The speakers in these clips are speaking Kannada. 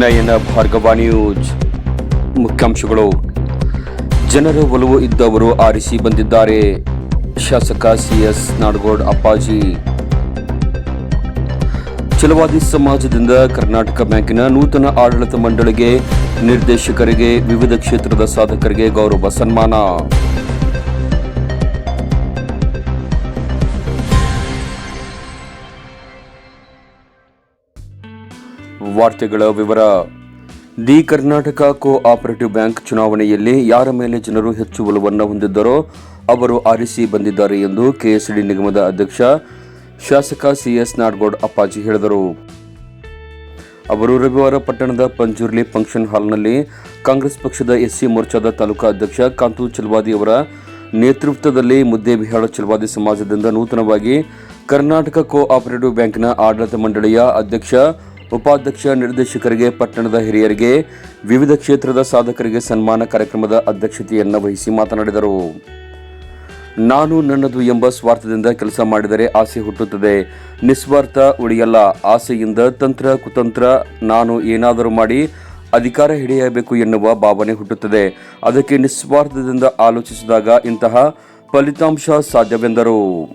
ನಯನ ಭಾರ್ಗವ ನ್ಯೂಸ್. ಮುಖ್ಯಾಂಶಗಳು. ಜನರ ಒಲವು ಇದ್ದವರು ಆರಿಸಿ ಬಂದಿದ್ದಾರೆ. ಶಾಸಕ ಸಿಎಸ್ ನಾಡಗೌಡ್ ಅಪ್ಪಾಜಿ. ಚಲವಾದಿ ಸಮಾಜದಿಂದ ಕರ್ನಾಟಕ ಬ್ಯಾಂಕಿನ ನೂತನ ಆಡಳಿತ ಮಂಡಳಿಗೆ ನಿರ್ದೇಶಕರಿಗೆ, ವಿವಿಧ ಕ್ಷೇತ್ರದ ಸಾಧಕರಿಗೆ ಗೌರವ ಸನ್ಮಾನ. ವಾರ್ತೆಗಳ ವಿವರ. The Karnataka co operative bank ಚುನಾವಣೆಯಲ್ಲಿ ಯಾರ ಮೇಲೆ ಜನರು ಹೆಚ್ಚು ಒಲವನ್ನು ಹೊಂದಿದ್ದರೋ ಅವರು ಆರಿಸಿ ಬಂದಿದ್ದಾರೆ ಎಂದು ಕೆಎಸ್ಡಿ ನಿಗಮದ ಅಧ್ಯಕ್ಷ ಶಾಸಕ ಸಿಎಸ್ ನಾಡಗೌಡ್ ಅಪ್ಪಾಜಿ ಹೇಳಿದರು. ಅವರು ರವಿವಾರ ಪಟ್ಟಣದ ಪಂಜುರ್ಲಿ ಫಂಕ್ಷನ್ ಹಾಲ್ನಲ್ಲಿ ಕಾಂಗ್ರೆಸ್ ಪಕ್ಷದ ಎಸ್ಸಿ ಮೋರ್ಚಾದ ತಾಲೂಕಾ ಅಧ್ಯಕ್ಷ ಕಾಂತು ಚಲವಾದಿ ಅವರ ನೇತೃತ್ವದಲ್ಲಿ ಮುದ್ದೇಬಿಹಾಳ ಚಲವಾದಿ ಸಮಾಜದಿಂದ ನೂತನವಾಗಿ ಕರ್ನಾಟಕ ಕೋ ಆಪರೇಟಿವ್ ಬ್ಯಾಂಕ್ನ ಆಡಳಿತ ಮಂಡಳಿಯ ಅಧ್ಯಕ್ಷ ಉಪಾಧ್ಯಕ್ಷ ನಿರ್ದೇಶಕರಿಗೆ, ಪಟ್ಟಣದ ಹಿರಿಯರಿಗೆ, ವಿವಿಧ ಕ್ಷೇತ್ರದ ಸಾಧಕರಿಗೆ ಸನ್ಮಾನ ಕಾರ್ಯಕ್ರಮದ ಅಧ್ಯಕ್ಷತೆಯನ್ನು ವಹಿಸಿ ಮಾತನಾಡಿದರು. ನಾನು ನನ್ನದು ಎಂಬ ಸ್ವಾರ್ಥದಿಂದ ಕೆಲಸ ಮಾಡಿದರೆ ಆಸೆ ಹುಟ್ಟುತ್ತದೆ. ನಿಸ್ವಾರ್ಥ ಉಳಿಯಲ್ಲ. ಆಸೆಯಿಂದ ತಂತ್ರ, ಕುತಂತ್ರ ನಾನು ಏನಾದರೂ ಮಾಡಿ ಅಧಿಕಾರ ಹಿಡಿಯಬೇಕು ಎನ್ನುವ ಭಾವನೆ ಹುಟ್ಟುತ್ತದೆ. ಅದಕ್ಕೆ ನಿಸ್ವಾರ್ಥದಿಂದ ಆಲೋಚಿಸಿದಾಗ ಇಂತಹ ಫಲಿತಾಂಶ ಸಾಧ್ಯವೆಂದರು.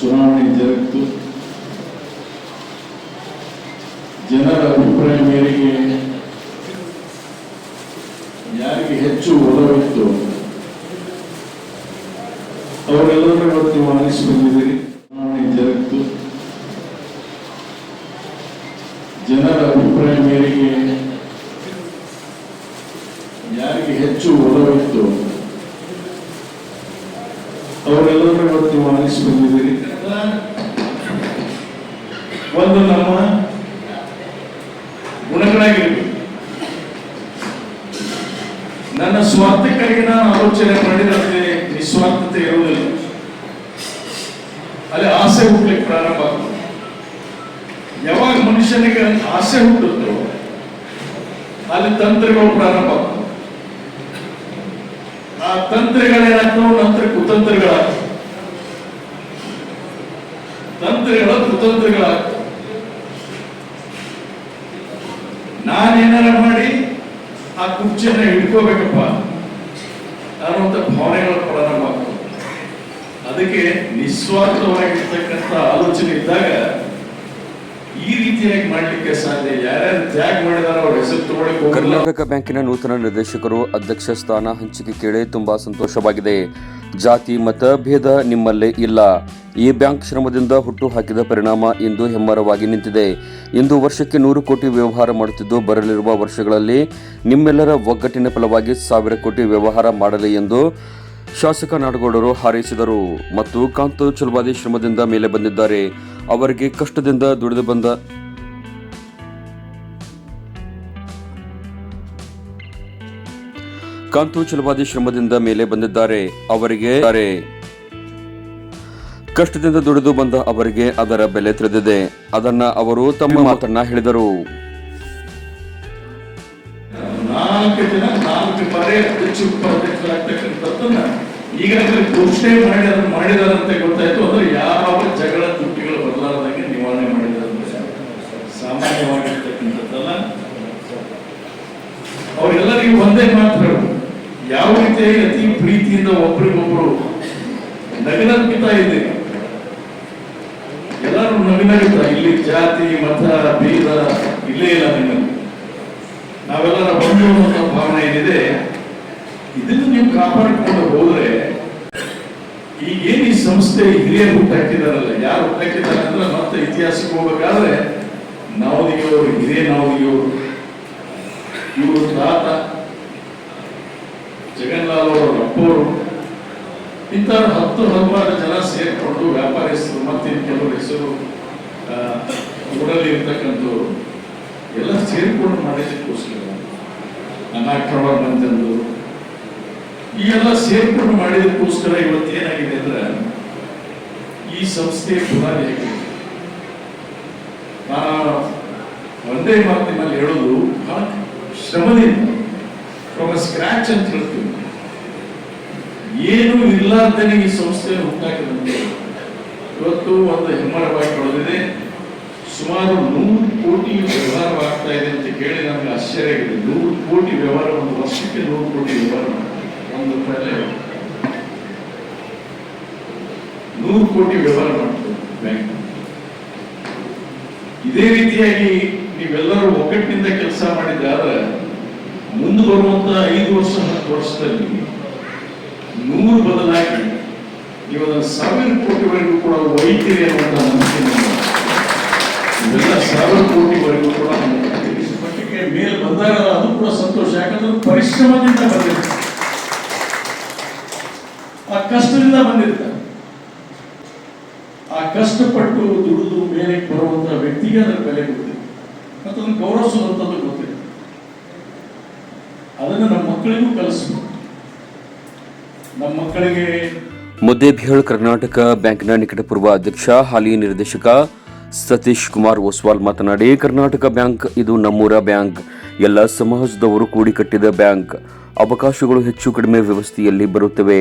ಚುನಾವಣೆ ಜನರ ಅಭಿಪ್ರಾಯ ಮೇರೆಗೆ ಯಾರಿಗೆ ಹೆಚ್ಚು ಒಲವಿತ್ತು? ಅವರೆಲ್ಲರೂ ಇವತ್ತು ಬಂದಿದ್ದೀರಿ. ಚುನಾವಣೆ ಜರುಗಿತು. ಜನರ ಅಭಿಪ್ರಾಯ ಮೇರೆಗೆ ಯಾರಿಗೆ ಹೆಚ್ಚು ಒಲವಿತ್ತು? ಅವರೆಲ್ಲರೂ ಇವತ್ತು ಆರಿಸಿ ಬಂದಿದ್ದೀರಿ. ಒಂದು ನಮ್ಮ ಸ್ವಾರ್ಥಕ್ಕಾಗಿ ನಾನು ಆಲೋಚನೆ ಮಾಡಿದಂತೆ ನಿಸ್ವಾರ್ಥತೆ ಇರುವುದಿಲ್ಲ. ಅಲ್ಲಿ ಆಸೆ ಹುಟ್ಟಲಿಕ್ಕೆ ಪ್ರಾರಂಭ ಯಾವಾಗ ಮನುಷ್ಯನಿಗೆ ಆಸೆ ಹುಟ್ಟುತ್ತೋ ಅಲ್ಲಿ ತಂತ್ರಗಳು ಪ್ರಾರಂಭ ಆ ತಂತ್ರಗಳೇನಾಗ್ತವೆ ನಂತರ ಕುತಂತ್ರಗಳಾಗ್ತವೆ ತಂತ್ರಗಳ ಕುತಂತ್ರಗಳಾಗ್ತವೆ ನಾನೇನಾರ ಮಾಡಿ ಆ ಕುರ್ಚಿಯನ್ನ ಹಿಡ್ಕೋಬೇಕಪ್ಪ. ಅನ್ನುವಂಥ ಭಾವನೆಗಳು ಪ್ರಾರಂಭ ಅದಕ್ಕೆ ನಿಸ್ವಾರ್ಥವಾಗಿರ್ತಕ್ಕಂಥ ಆಲೋಚನೆ ಇದ್ದಾಗ ಈ ರೀತಿಯಾಗಿ ಮಾಡಲಿಕ್ಕೆ ಸಾಧ್ಯ ಯಾರ್ಯಾರು ತ್ಯಾಗ ಮಾಡಿದಾರೋ ಅವ್ರ ಹೆಸರು ಕರ್ನಾಟಕ ಬ್ಯಾಂಕಿನ ನೂತನ ನಿರ್ದೇಶಕರು ಅಧ್ಯಕ್ಷ ಸ್ಥಾನ ಹಂಚಿಕೆ ಕೇಳಿ ತುಂಬಾ ಸಂತೋಷವಾಗಿದೆ. ಜಾತಿ, ಮತ, ಭೇದ ನಿಮ್ಮಲ್ಲೇ ಇಲ್ಲ. ಈ ಬ್ಯಾಂಕ್ ಶ್ರಮದಿಂದ ಹುಟ್ಟು ಹಾಕಿದ ಪರಿಣಾಮ ಇಂದು ಹೆಮ್ಮರವಾಗಿ ನಿಂತಿದೆ. ಇಂದು ವರ್ಷಕ್ಕೆ ನೂರು ಕೋಟಿ ವ್ಯವಹಾರ ಮಾಡುತ್ತಿದ್ದು ಬರಲಿರುವ ವರ್ಷಗಳಲ್ಲಿ ನಿಮ್ಮೆಲ್ಲರ ಒಗ್ಗಟ್ಟಿನ ಫಲವಾಗಿ ಸಾವಿರ ಕೋಟಿ ವ್ಯವಹಾರ ಮಾಡಲಿ ಎಂದು ಶಾಸಕ ನಾಡಗೌಡರು ಹಾರೈಸಿದರು ಮತ್ತು ಕಾಂತ ಚಲವಾದಿ ಶ್ರಮದಿಂದ ಮೇಲೆ ಬಂದಿದ್ದಾರೆ. ಅವರಿಗೆ ಕಷ್ಟದಿಂದ ದುಡಿದು ಬಂದ ಕಾಂತು ಚಲವಾದಿ ಶ್ರಮದಿಂದ ಮೇಲೆ ಬಂದಿದ್ದಾರೆ. ಅವರಿಗೆ ಕಷ್ಟದಿಂದ ದುಡಿದು ಬಂದ ಅವರಿಗೆ ಅದರ ಬೆಲೆ ತಿಳಿದಿದೆ. ಅದನ್ನ ಅವರು ತಮ್ಮ ಮಾತನ್ನ ಹೇಳಿದರು. ನಾಲ್ಕು ಜನ ನಾಲ್ಕು ಬಾರಿ ಉಪಾಧ್ಯಕ್ಷರಾಗ್ತಕ್ಕಂಥದ್ದನ್ನ ಈಗಾಗಲೇ ಘೋಷಣೆ ಮಾಡಿ ಅದನ್ನು ಮಾಡಿದಾರಂತೆ ಗೊತ್ತಾಯ್ತು ಅಂದ್ರೆ ಯಾವ ಜಗಳ ತುಟ್ಟಿಗಳು ಬದಲಾದಂಗೆ ನಿವಾರಣೆ ಮಾಡಿದಾರಂತೆ ಸಾಮಾನ್ಯವಾಗಿರ್ತಕ್ಕಂಥದ್ದಲ್ಲ. ಅವರೆಲ್ಲರಿಗೂ ಒಂದೇ ಮಾತ್ರ ಯಾವ ರೀತಿಯಾಗಿ ಅತಿ ಪ್ರೀತಿಯಿಂದ ಒಬ್ರಿಗೊಬ್ರು ನಗನಗ್ತಾ ಇದೆ. ಎಲ್ಲರೂ ನಗನಗುತ್ತ ಇಲ್ಲಿ ಜಾತಿ, ಮತ, ಭೇದ ಇಲ್ಲೇ ಇಲ್ಲ ನಿಮ್ಮಲ್ಲಿ ನಾವೆಲ್ಲರ ಬಂಧು ಭಾವನೆ ಏನಿದೆ ಇದನ್ನು ನೀವು ಕಾಪಾಡಿಕೊಂಡು ಹೋದ್ರೆ ಈಗೇನು ಈ ಸಂಸ್ಥೆ ಹಿರಿಯರು ಹುಟ್ಟಾಕಿದಾರಲ್ಲ, ಯಾರು ಹುಟ್ಟಾಕಿದ್ದಾರೆ ಅಂದ್ರೆ ಮತ್ತೆ ಇತಿಹಾಸಕ್ಕೆ ಹೋಗ್ಬೇಕಾದ್ರೆ ನವದಿಗೆಯವರು, ಹಿರಿಯ ನವದಿಗೆಯವರು. ಇವರು ತಾತ ಜಗನ್ಲಾಲ್ ಅವರು ಅಪ್ಪವರು. ಇಂಥ ಹತ್ತು ಹಲವಾರು ಜನ ಸೇರ್ಕೊಂಡು ವ್ಯಾಪಾರಸ್ಥರು ಮತ್ತೆ ಕೆಲವರು ಹೆಸರು ಊರಲ್ಲಿ ಇರ್ತಕ್ಕಂಥವ್ರು, ಎಲ್ಲ ಸೇರಿಕೊಂಡು ಮಾಡಿದ್ದಕ್ಕೋಸ್ಕರ ಅನಾಕ್ರಮ ಬಂತಂದು ಈ ಎಲ್ಲ ಸೇರ್ಕೊಂಡು ಮಾಡಿದಕ್ಕೋಸ್ಕರ ಇವತ್ತು ಏನಾಗಿದೆ ಅಂದ್ರೆ ಈ ಸಂಸ್ಥೆ ಬುನಾದಿ ಆಗಿದೆ. ನಾನು ಒಂದೇ ಮಾತಿನಲ್ಲಿ ಹೇಳೋದು, ಬಹಳ ಶ್ರಮದಿಂದ ಫ್ರಮ್ ಸ್ಕ್ರಾಚ್ ಅಂತ ಹೇಳ್ತೀವಿ ಏನು ಇಲ್ಲ ಅಂತಾನೆ ಈ ಸಂಸ್ಥೆ ಹುಟ್ಟಾಕಿದಂತೆ ಇವತ್ತು ಒಂದು ಹೆಮ್ಮರವಾಗಿ ಬೆಳೆದಿದೆ. ಸುಮಾರು ನೂರು ಕೋಟಿ ವ್ಯವಹಾರವಾಗ್ತಾ ಇದೆ ಅಂತ ಕೇಳಿ ನಮ್ಗೆ ಆಶ್ಚರ್ಯ ಆಗಿದೆ. ನೂರು ಕೋಟಿ ವ್ಯವಹಾರ, ಒಂದು ವರ್ಷಕ್ಕೆ ನೂರು ಕೋಟಿ ವ್ಯವಹಾರ. ಒಂದು ರೂಪಾಯಿ ನೂರು ಕೋಟಿ ವ್ಯವಹಾರ ಮಾಡ್ತದೆ ಬ್ಯಾಂಕ್ ಇದೇ ರೀತಿಯಾಗಿ ನೀವೆಲ್ಲರೂ ಒಗ್ಗಟ್ಟಿನಿಂದ ಕೆಲಸ ಮಾಡಿದ್ದಾದ್ರೆ ಮುಂದೆ ಬರುವಂತ ಐದು ವರ್ಷ, ಹತ್ತು ವರ್ಷದಲ್ಲಿ ನೂರು ಬದಲಾಗಿ ನೀವು ಸಾವಿರ ಕೋಟಿವರೆಗೂ ಕೂಡ ಒಯ್ತೀರಿ ಅನ್ನುವಂಥ ನಂಬಿಕೆ. ಇವೆಲ್ಲ ಸಾವಿರ ಕೋಟಿವರೆಗೂ ಕೂಡ ಮೇಲೆ ಬಂದಾಗ ಅದು ಕೂಡ ಸಂತೋಷ. ಯಾಕಂದ್ರೆ ಪರಿಶ್ರಮದಿಂದ ಆ ಕಷ್ಟದಿಂದ ಬಂದಿರ್ತಾರೆ. ಆ ಕಷ್ಟಪಟ್ಟು ದುಡಿದು ಮೇಲೆ ಬರುವಂತ ವ್ಯಕ್ತಿಗೆ ಅದರ ಬೆಲೆ ಗೊತ್ತಿದೆ ಮತ್ತು ಅದನ್ನು ಗೌರವಿಸುವಂಥದ್ದು ಗೊತ್ತಿದೆ ಅದನ್ನು ನಮ್ಮ ಮಕ್ಕಳಿಗೂ ಕಲಿಸ್ಬೇಕು. ನಮ್ಮ ಮಕ್ಕಳಿಗೆ ಮುದ್ದೇಬಿಹಾಳ್ ಕರ್ನಾಟಕ ಬ್ಯಾಂಕ್ನ ನಿಕಟಪೂರ್ವ ಅಧ್ಯಕ್ಷ, ಹಾಲಿ ನಿರ್ದೇಶಕ ಸತೀಶ್ ಕುಮಾರ್ ಒಸ್ವಾಲ್ ಮಾತನಾಡಿ, ಕರ್ನಾಟಕ ಬ್ಯಾಂಕ್ ಇದು ನಮ್ಮೂರ ಬ್ಯಾಂಕ್. ಎಲ್ಲ ಸಮಾಜದವರು ಕೂಡಿ ಕಟ್ಟಿದ ಬ್ಯಾಂಕ್. ಅವಕಾಶಗಳು ಹೆಚ್ಚು ಕಡಿಮೆ ವ್ಯವಸ್ಥೆಯಲ್ಲಿ ಬರುತ್ತವೆ.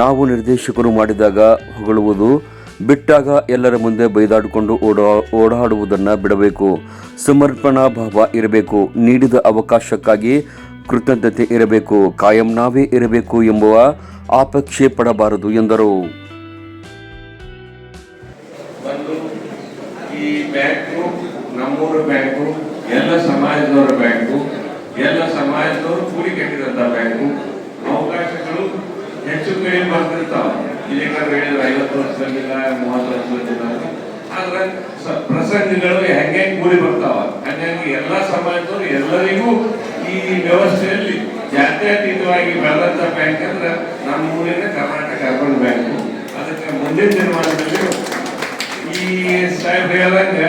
ನಾವು ನಿರ್ದೇಶಕರು ಮಾಡಿದಾಗ ಹೊಗಳುವುದು, ಬಿಟ್ಟಾಗ ಎಲ್ಲರ ಮುಂದೆ ಬೈದಾಡಿಕೊಂಡು ಓಡಾ, ಓಡಾಡುವುದನ್ನು ಬಿಡಬೇಕು. ಸಮರ್ಪಣಾ ಭಾವ ಇರಬೇಕು. ನೀಡಿದ ಅವಕಾಶಕ್ಕಾಗಿ ಕೃತಜ್ಞತೆ ಇರಬೇಕು. ಕಾಯಂ ನಾವೇ ಇರಬೇಕು ಎಂಬುವ ಆಪೇಕ್ಷೆ ಪಡಬಾರದು ಎಂದರು ಎಲ್ಲ ಸಮಾಜದವರ ಬ್ಯಾಂಕು, ಎಲ್ಲ ಸಮಾಜದವರು ಕೂಡಿ ಕಟ್ಟಿದಂತ ಬ್ಯಾಂಕು ಹೆಚ್ಚು ಕಡಿಮೆ ಬರ್ತಿರ್ತಾವ ಇಲ್ಲಿಗಾದ್ರೆ ಹೇಳಿದ್ರೆ ಐವತ್ತು ವರ್ಷದಲ್ಲಿಲ್ಲ, ಮೂವತ್ತು ವರ್ಷದಲ್ಲಿಲ್ಲ. ಆದ್ರೆ ಪ್ರಸಂಗಗಳು ಹೆಂಗೆ ಕೂಡಿ ಬರ್ತಾವ. ಹಾಗಾಗಿ ಎಲ್ಲ ಸಮಾಜದವರು ಎಲ್ಲರಿಗೂ ಈ ವ್ಯವಸ್ಥೆಯಲ್ಲಿ ಜಾತ್ಯತೀತವಾಗಿ ಬೆಳೆದಂತ ಬ್ಯಾಂಕ್ ಅಂದ್ರೆ ನಮ್ಮ ಊರಿನ ಕರ್ನಾಟಕ ಅರ್ಬನ್ ಬ್ಯಾಂಕ್ ಅದಕ್ಕೆ ಮುಂದಿನ ದಿನಮಾನದಲ್ಲಿ ಈ ಸಾಹೇಬ್ ಹೇಳ್ದಂಗ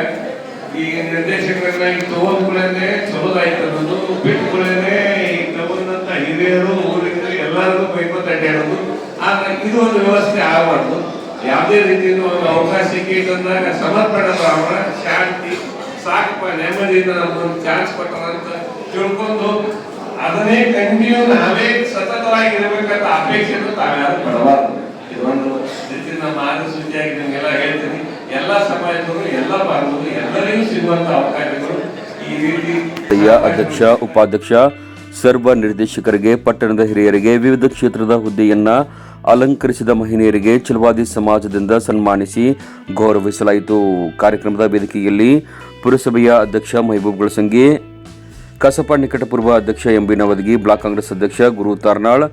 ಈ ನಿರ್ದೇಶಕರನ್ನ ಈಗ ತಗೊಂಡ್ಕೊಳ್ಳೇನೆ ಚಲೋದಾಯ್ತು ಅನ್ನೋದು ಬಿಟ್ಕೊಳ್ಳೇನೆ ಈ ತಗೊಂಡಂತ ಹಿರಿಯರು ಊರಿಂದ ಎಲ್ಲರಿಗೂ ಬೈಕೋತ ಅಡ್ಡಾಡೋದು ಆದ್ರೆ ಇದು ಒಂದು ವ್ಯವಸ್ಥೆ ಆಗಬಾರ್ದು. ಯಾವುದೇ ರೀತಿಯಿಂದ ಒಂದು ಅವಕಾಶ ಸಿಕ್ಕಿದಂದಾಗ ಸಮರ್ಪಣೆ ಭಾವ ಶಾಂತಿ, ಸಾಕಪ್ಪ ನೆಮ್ಮದಿಯಿಂದ ನಮ್ಗೊಂದು ಚಾನ್ಸ್ ಕೊಟ್ಟರ ಅಂತ ತಿಳ್ಕೊಂಡು ಅದನ್ನೇ ಕಂಟಿನ್ಯೂ ನಾವೇ ಸತತವಾಗಿ ಅಪೇಕ್ಷೆ ತಾವ್ಯಾರು ಪಡಬಾರ್ದು. ಇದೊಂದು ರೀತಿ ನಮ್ಮ ಮಾರ್ಗಸೂಚಿಯಾಗಿ ನಿಮಗೆಲ್ಲ ಹೇಳ್ತೀನಿ. ಎಲ್ಲ ಸಮಾಜದವರು ಎಲ್ಲ ಭಾಗದವರು ಎಲ್ಲರಿಗೂ ಸಿಗುವಂತ ಅವಕಾಶಗಳು ಈ ರೀತಿ. ಅಧ್ಯಕ್ಷ, ಉಪಾಧ್ಯಕ್ಷ ಸರ್ವ ನಿರ್ದೇಶಕರಿಗೆ, ಪಟ್ಟಣದ ಹಿರಿಯರಿಗೆ, ವಿವಿಧ ಕ್ಷೇತ್ರದ ಹುದ್ದೆಯನ್ನ ಅಲಂಕರಿಸಿದ ಮಹಿಳೆಯರಿಗೆ ಚಲವಾದಿ ಸಮಾಜದಿಂದ ಸನ್ಮಾನಿಸಿ ಗೌರವಿಸಲಾಯಿತು. ಕಾರ್ಯಕ್ರಮದ ವೇದಿಕೆಯಲ್ಲಿ ಪುರಸಭೆಯ ಅಧ್ಯಕ್ಷ ಮಹಬೂಬ್ ಗಳಸಂಗಿ, ಕಸಪ ನಿಕಟಪೂರ್ವ ಅಧ್ಯಕ್ಷ ಎಂಬಿ ನವದಗಿ, ಬ್ಲಾಕ್ ಕಾಂಗ್ರೆಸ್ ಅಧ್ಯಕ್ಷ Guru Tarnal,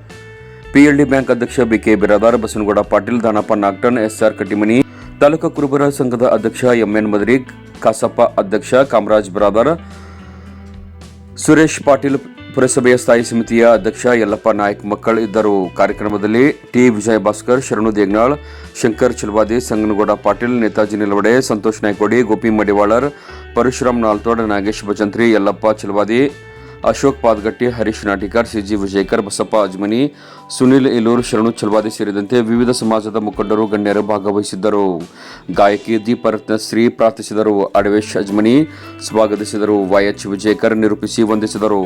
P L D bank ಅಧ್ಯಕ್ಷ B K Biradar Basanagouda Patil, Danappa Nagtan, S R Kattimani, taluk ಕುರುಬರ ಸಂಘದ ಅಧ್ಯಕ್ಷ ಎಂಎನ್ ಮದರಿಕ್ ಕಸಪ ಅಧ್ಯಕ್ಷ ಕಾಮರಾಜ್ ಬಿರಾದಾರ್, ಸುರೇಶ್ ಪಾಟೀಲ್ ಪುರಸಭೆಯ ಸ್ಥಾಯಿ ಸಮಿತಿಯ ಅಧ್ಯಕ್ಷ ಯಲ್ಲಪ್ಪ ನಾಯಕ್ ಮಕ್ಕಳು ಇದ್ದರು. ಕಾರ್ಯಕ್ರಮದಲ್ಲಿ T. Vijaya Bhaskar Sharanu Degnal, Shankar Chalavadi, Sanganagouda Patil, Netaji Nilavade, Santosh Naikodi, Gopi Madivalar, Parashuram Naltod, Nagesh Bhajantri, Yallappa Chilwadi, Ashok Padagatti, Harish Natikar, C G Vijaykar, Basappa Ajmani, Sunil Ilur Sharanu Chalwadi ಸೇರಿದಂತೆ ವಿವಿಧ ಸಮಾಜದ ಮುಖಂಡರು ಗಣ್ಯರು ಭಾಗವಹಿಸಿದ್ದರು. ಗಾಯಕಿ ದೀಪರತ್ನ ಶ್ರೀ ಪ್ರಾರ್ಥಿಸಿದರು. ಅಡವೇಶ್ ಅಜ್ಮನಿ ಸ್ವಾಗತಿಸಿದರು. ವೈಎಚ್ ವಿಜಯಕರ್ ನಿರೂಪಿಸಿ ವಂದಿಸಿದರು.